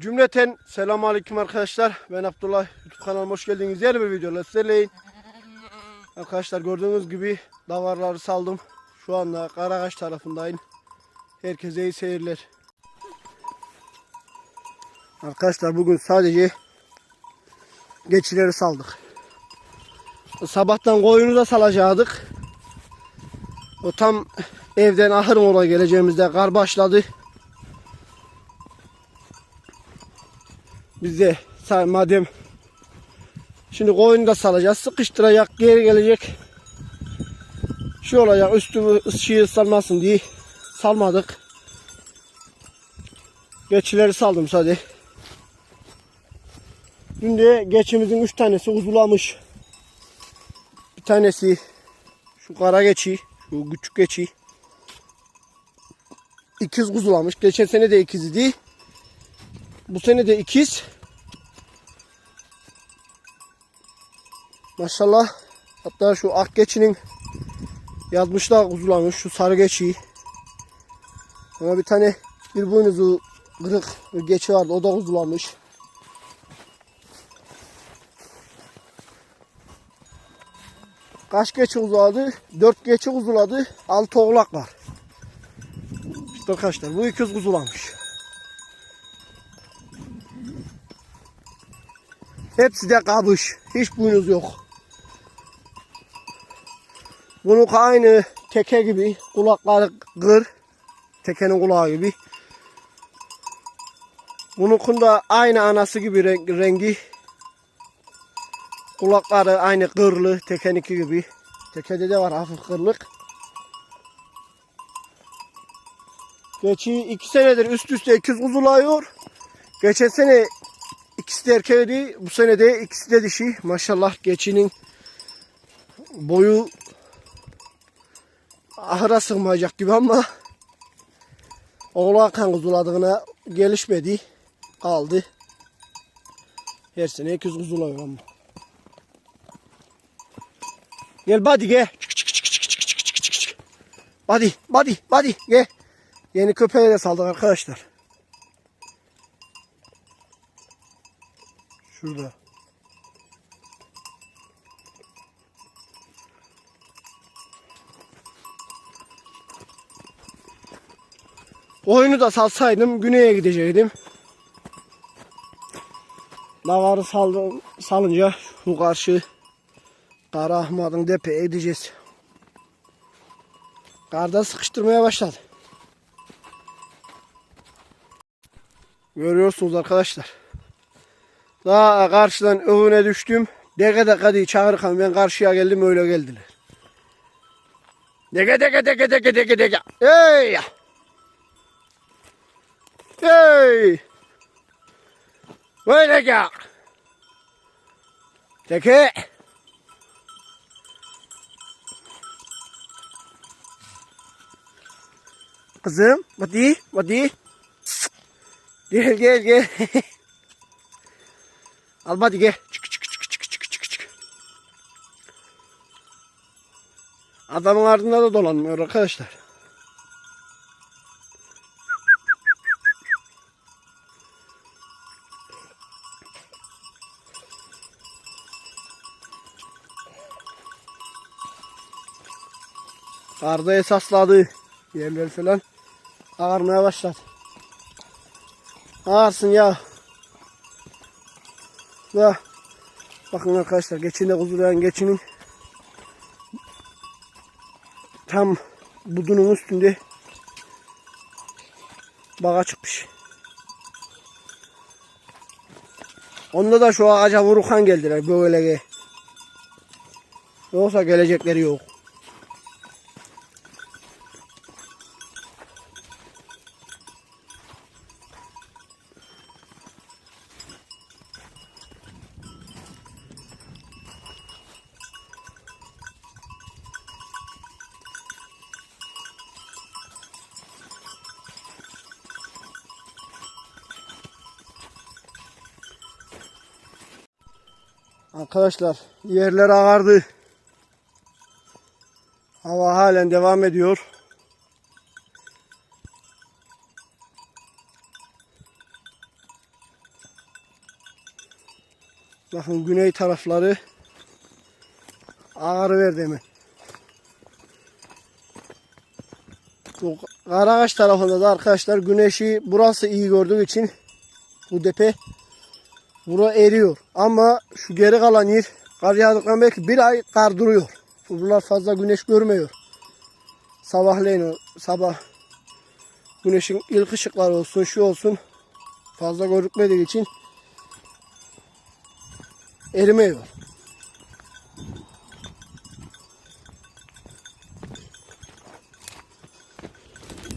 Cümleten selamun aleyküm arkadaşlar. Ben Abdullah. YouTube kanalıma hoş geldiniz. Yeni bir videoyla sizlerleyim. Arkadaşlar gördüğünüz gibi davarları saldım. Şu anda Karakaş tarafındayım. Herkese iyi seyirler. Arkadaşlar bugün sadece geçileri saldık. Sabahtan koyunu da salacaktık. O tam evden ahır mola geleceğimizde kar başladı. Biz de madem şimdi koyunu da salacağız. Sıkıştıracak geri gelecek. Şu olacak üstümü ışığı ıslanmasın diye salmadık. Geçileri saldım sadece. Dün de geçimizin üç tanesi uzulamış. Bir tanesi şu kara geçi, şu küçük geçi. İkiz kuzulamış. Geçen sene de ikizdi. Bu sene de ikiz. Maşallah. Hatta şu ak geçinin yazmışlar kuzulamış. Şu sarı geçi. Ama bir tane bir boynuzu kırık bir geçi vardı. O da kuzulamış. Kaç geçi uzadı? Dört geçi uzuladı. Altı oğlak var. İşte arkadaşlar bu ikiz kuzulamış. Hepsi de kabış. Hiç boynuz yok. Bunun aynı teke gibi. Kulakları kır. Tekenin kulağı gibi. Bunun da aynı anası gibi rengi. Kulakları aynı kırlı. Tekeninki gibi. Tekede de var hafif kırlık. Geçi iki senedir üst üste ikiz kuzulayıyor. Geçen sene İkisi de erkeğiydi. Bu sene de ikisi de dişi. Maşallah geçinin boyu ahıra sığmayacak gibi ama oğlan kan kuzuladığına gelişmedi. Aldı. Her sene 200 kuzuluyor ama. Gel badi gel. Çık çık çık çık çık çık çık çık. Badi badi badi gel. Yeni köpeğe de saldık arkadaşlar. Şurada. Oyunu da salsaydım güneye gidecektim. Davarı saldım, salınca şu karşı Kara Ahmet'in depeye gideceğiz. Karda sıkıştırmaya başladı. Görüyorsunuz arkadaşlar. Daha karşıdan övüne düştüm. Dege dege diye çağırırken ben karşıya geldim öyle geldiler. Dege dege dege dege dege dege. Hey ya. Hey. Böyle gel. Dege. Kızım, hadi, hadi. Gel gel gel. Al hadi gel. Çık çık çık çık çık çık çık. Adamın ardında da dolanmıyor arkadaşlar. Karda esasladı. Yerler falan ağarmaya başladı. Ağarsın ya. Ya. Bakın arkadaşlar geçinde kuzulayan geçinin tam budunun üstünde bağa çıkmış. Onda da şu ağaca vurukan geldiler böyle. Yoksa gelecekleri yok. Arkadaşlar yerler ağardı. Hava halen devam ediyor. Bakın güney tarafları ağrı verdi hemen. Bu Karakaş tarafında da arkadaşlar güneşi burası iyi gördüğü için bu depe bura eriyor. Ama şu geri kalan yer kar yağdıktan belki bir ay kar duruyor. Buralar fazla güneş görmüyor. Sabahleyin o sabah güneşin ilk ışıkları olsun şu olsun fazla görükmediği için erimiyor.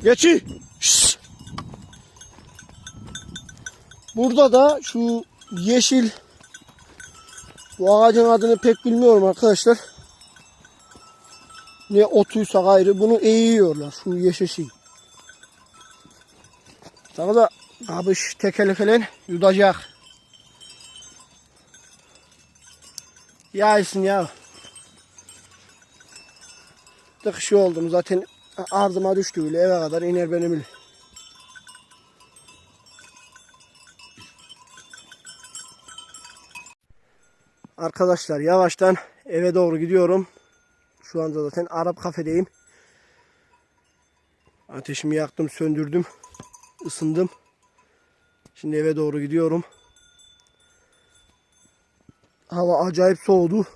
Geçi. Şşş. Burada da şu yeşil bu ağacın adını pek bilmiyorum arkadaşlar. Ne otuysa gayrı bunu eğiyorlar şu yeşil şey. Sana da kabış tekeli falan yutacak. Yaysın ya. Tıkışı oldum zaten ardıma düştü bile eve kadar iner benim bile. Arkadaşlar yavaştan eve doğru gidiyorum. Şu anda zaten Arap kafedeyim. Ateşimi yaktım, söndürdüm, ısındım. Şimdi eve doğru gidiyorum. Hava acayip soğudu.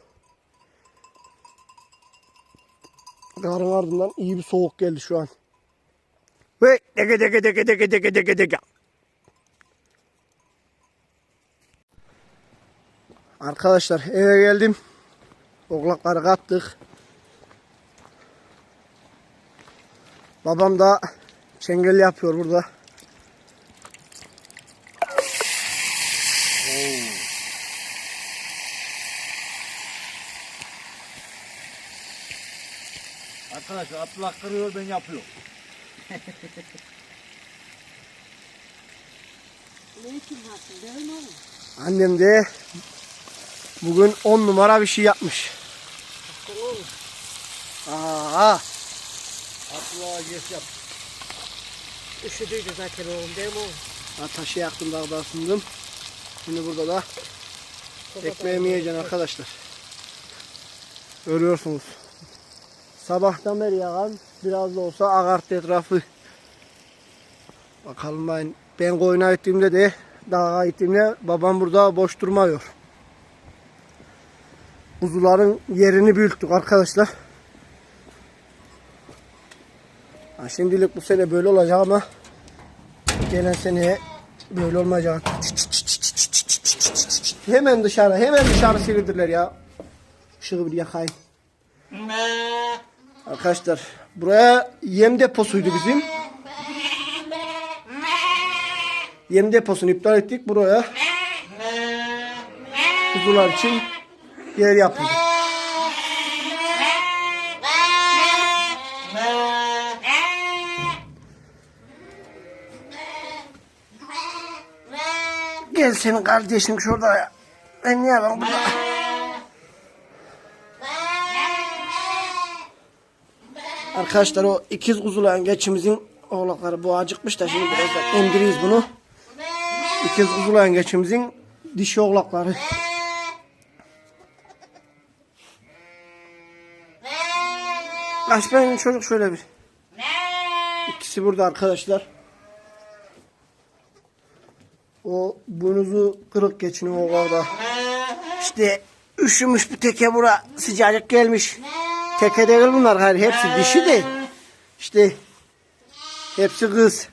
Karın ardından iyi bir soğuk geldi şu an. Ve dege dege dege dege dege dege dege. Arkadaşlar eve geldim. Oklakları kattık. Babam da çengel yapıyor burada. Arkadaşlar Abdullah kırıyor ben yapıyorum. Annem de bugün 10 numara bir şey yapmış. Aa, Abdullah'a geç yap. Üşüdüydü zaten oğlum değil mi oğlum? ateşi yaktım dağda ısındım. Şimdi burada da ekmeğimi yiyeceğim arkadaşlar. Görüyorsunuz. Sabahtan beri yağan biraz da olsa ağarttı etrafı. Bakalım ben, ben koyuna gittiğimde de dağa gittiğimde babam burada boş durmuyor. Kuzuların yerini büyüttük arkadaşlar. Ha, şimdilik bu sene böyle olacak ama gelen seneye böyle olmayacak. Hemen dışarı, hemen dışarı sildirdiler ya. Işığı bir yakayım. Arkadaşlar buraya yem deposuydu bizim. Yem deposunu iptal ettik. Buraya kuzular için yer yapıldı. Gel senin kardeşin şurada ya. Ben niye ben burada? Arkadaşlar o ikiz kuzuların geçimizin oğlakları bu acıkmış da şimdi biraz emdiriyiz bunu. İkiz kuzuların geçimizin dişi oğlakları. Kaç benim çocuk şöyle bir. İkisi burada arkadaşlar. O bunuzu kırık geçini o orada. İşte üşümüş bu teke bura sıcacık gelmiş. Teke değil bunlar hayır hepsi dişi de. İşte hepsi kız.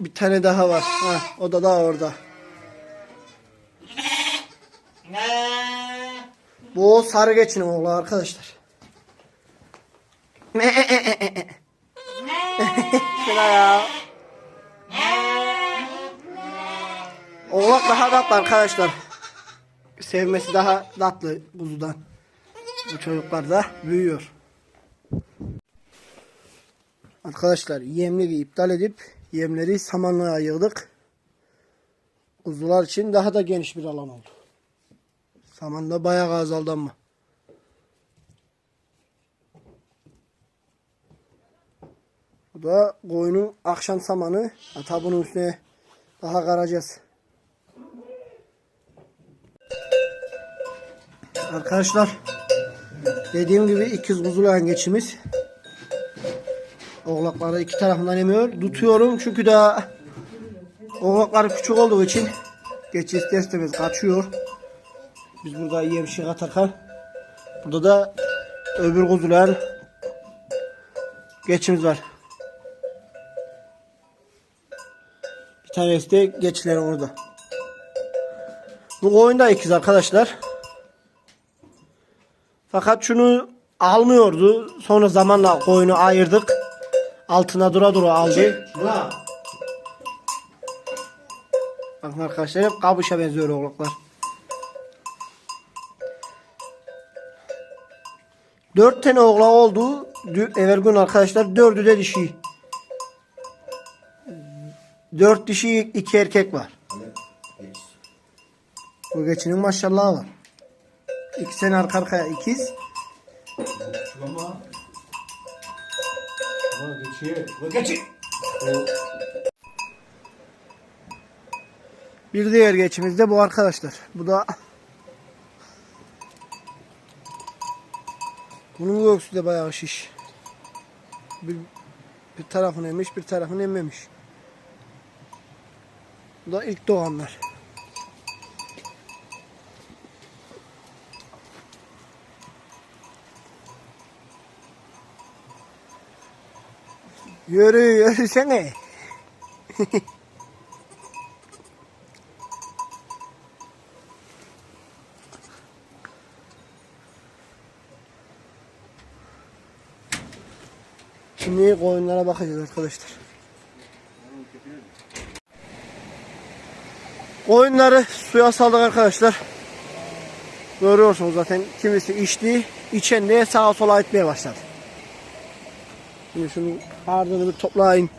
Bir tane daha var. Ha, o da daha orada. Bu sarı geçinin oğlu arkadaşlar. Şuna ya. Oğlak daha tatlı arkadaşlar. Sevmesi daha tatlı kuzudan. Bu çocuklar da büyüyor. Arkadaşlar yemleri iptal edip yemleri samanlığa yığdık. Kuzular için daha da geniş bir alan oldu. Saman da bayağı azaldı ama. Bu da koyunun akşam samanı. Hatta bunun üstüne daha karacağız. Arkadaşlar dediğim gibi ikiz kuzulu yengeçimiz. Oğlakları iki tarafından emiyor. Tutuyorum çünkü daha oğlakları küçük olduğu için geçiş testimiz kaçıyor. Biz burada iyi bir şey katarken burada da öbür kuzulayan geçimiz var. Bir tanesi de geçilerin orada. Bu oyunda ikiz arkadaşlar. Fakat şunu almıyordu. Sonra zamanla koyunu ayırdık. Altına dura dura aldı. Bakın arkadaşlar hep kabuşa benziyor oğlaklar. Dört tane oğlak oldu. Dü- Evvel gün arkadaşlar dördü de dişi. Dört dişi iki erkek var. Bu geçinin maşallahı var. İki sene arka arkaya ikiz. Bir diğer geçimiz de bu arkadaşlar. Bu da bunun göğsü de bayağı şiş. Bir, bir tarafını emmiş, bir tarafını emmemiş. Bu da ilk doğanlar. Yürü yürüsene. Şimdi koyunlara bakacağız arkadaşlar. Koyunları suya saldık arkadaşlar. Görüyorsunuz zaten kimisi içti, içen de sağa sola itmeye başladı. Şimdi şunu ardını bir toplayın.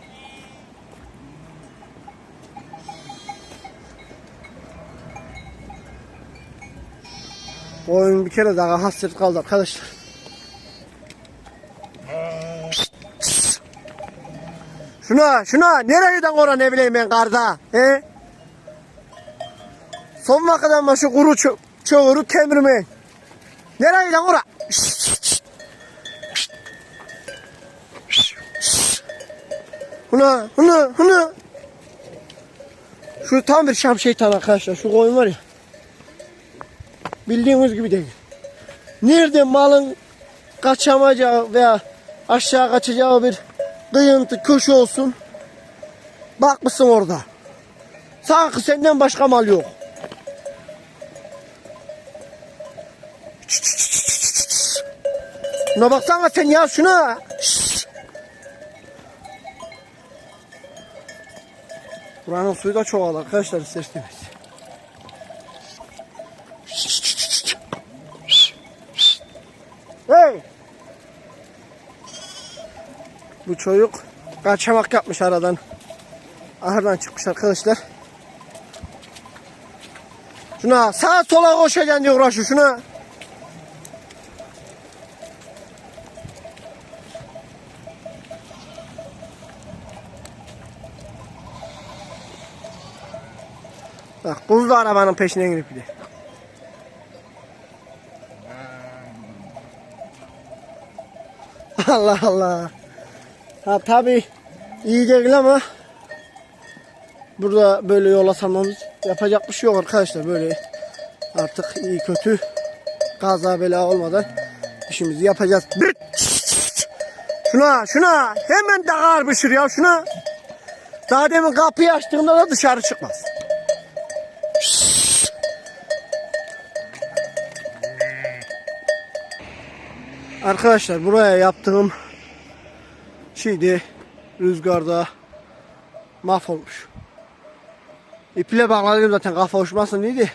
Koyun bir kere daha hasret kaldı arkadaşlar. Şuna şuna nereye giden ora ne bileyim ben karda he? Son vakadan başı kuru ço çoğuru kemirme. Nereye giden ora? Huna huna huna. Şu tam bir şam şeytan arkadaşlar şu koyun var ya. Bildiğiniz gibi değil. Nerede malın kaçamayacağı veya aşağı kaçacağı bir kıyıntı köşe olsun. Bakmışsın orada. Sanki senden başka mal yok. Şuna baksana sen ya şuna. Buranın suyu da çoğalır arkadaşlar isterseniz. Hey! Bu çocuk kaçamak yapmış aradan. Ahırdan çıkmış arkadaşlar. Şuna sağa sola koşacaksın diye uğraşıyor şuna. Bak kuz da arabanın peşine girip gidiyor. Allah Allah. Ha tabi iyi değil ama burada böyle yola salmamız yapacak bir şey yok arkadaşlar böyle artık iyi kötü kaza bela olmadan işimizi yapacağız. Şuna şuna hemen dağar bışır ya şuna. Daha demin kapıyı açtığımda da dışarı çıkmaz. Arkadaşlar buraya yaptığım şeydi rüzgarda mahvolmuş. İple bağladım zaten kafa uçmasın neydi?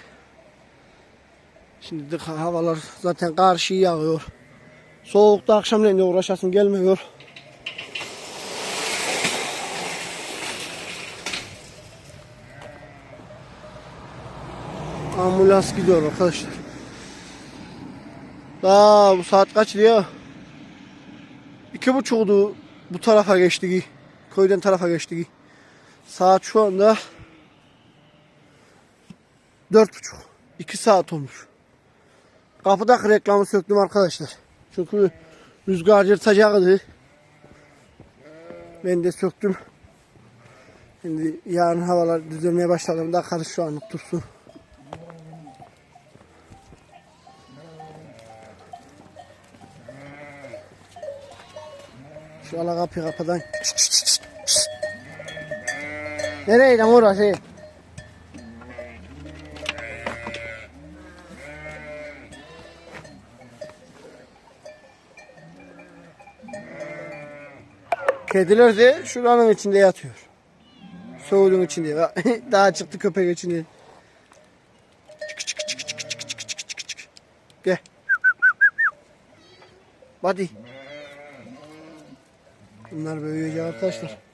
Şimdi havalar zaten karşı yağıyor. Soğukta akşamleyin de uğraşasın gelmiyor. Ambulans gidiyor arkadaşlar. Daha bu saat kaç diyor? İki buçuktu bu tarafa geçti. Köyden tarafa geçti. Saat şu anda dört buçuk. İki saat olmuş. Kapıdaki reklamı söktüm arkadaşlar. Çünkü rüzgar yırtacaktı. Ben de söktüm. Şimdi yarın havalar düzelmeye başladığında karış şu anlık dursun. Şu ala kapıyı kapıdan. Nereye lan orası? Kediler de şuranın içinde yatıyor. Soğudun içinde. Daha çıktı köpek içinde. Gel. Hadi. Bunlar büyüyecek arkadaşlar.